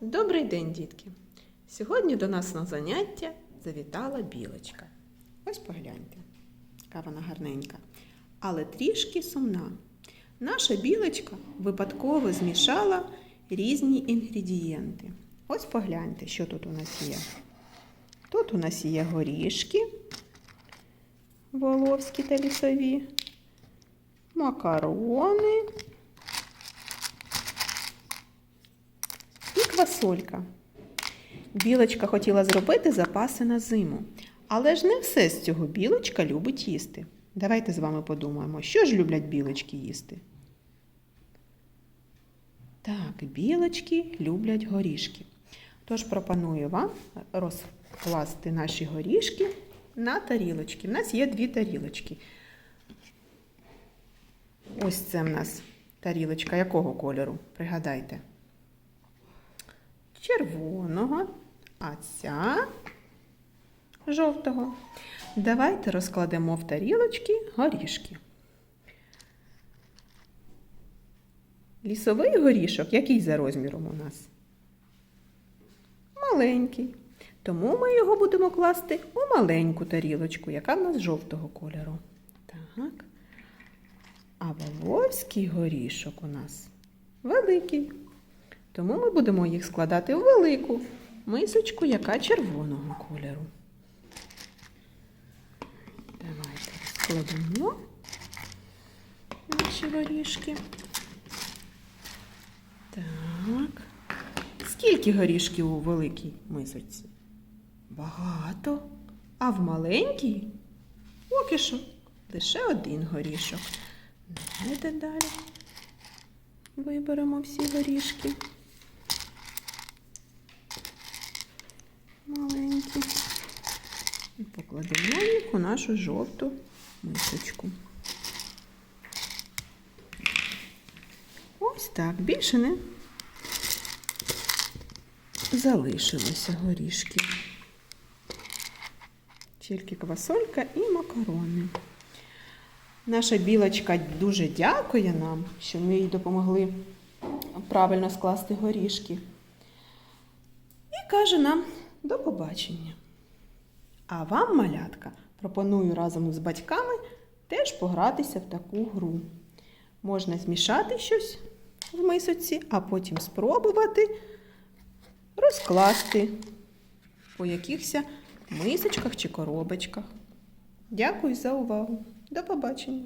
Добрий день, дітки! Сьогодні до нас на заняття завітала білочка. Ось погляньте, яка вона гарненька, але трішки сумна. Наша білочка випадково змішала різні інгредієнти. Ось погляньте, що тут у нас є. Тут у нас є горішки воловські та лісові, макарони. Квасолька. Білочка хотіла зробити запаси на зиму. Але ж не все з цього білочка любить їсти. Давайте з вами подумаємо, що ж люблять білочки їсти. Так, білочки люблять горішки. Тож пропоную вам розкласти наші горішки на тарілочки. У нас є дві тарілочки. Ось це в нас тарілочка якого кольору? Пригадайте червоного, а ця жовтого. Давайте розкладемо в тарілочки горішки. Лісовий горішок, який за розміром у нас? Маленький. Тому ми його будемо класти у маленьку тарілочку, яка в нас жовтого кольору. Так. А воловський горішок у нас великий. Тому ми будемо їх складати в велику мисочку, яка червоного кольору. Давайте розкладемо наші горішки. Так. Скільки горішків у великій мисочці? Багато. А в маленькій поки що лише один горішок. Давайте далі виберемо всі горішки. Маленькі. І покладемо їх у нашу жовту мисочку. Ось так. Більше не залишилося горішки. Тільки квасолька і макарони. Наша білочка дуже дякує нам, що ми їй допомогли правильно скласти горішки. І каже нам до побачення. А вам, малятка, пропоную разом з батьками теж погратися в таку гру. Можна змішати щось в мисочці, а потім спробувати розкласти по якихось мисочках чи коробочках. Дякую за увагу. До побачення!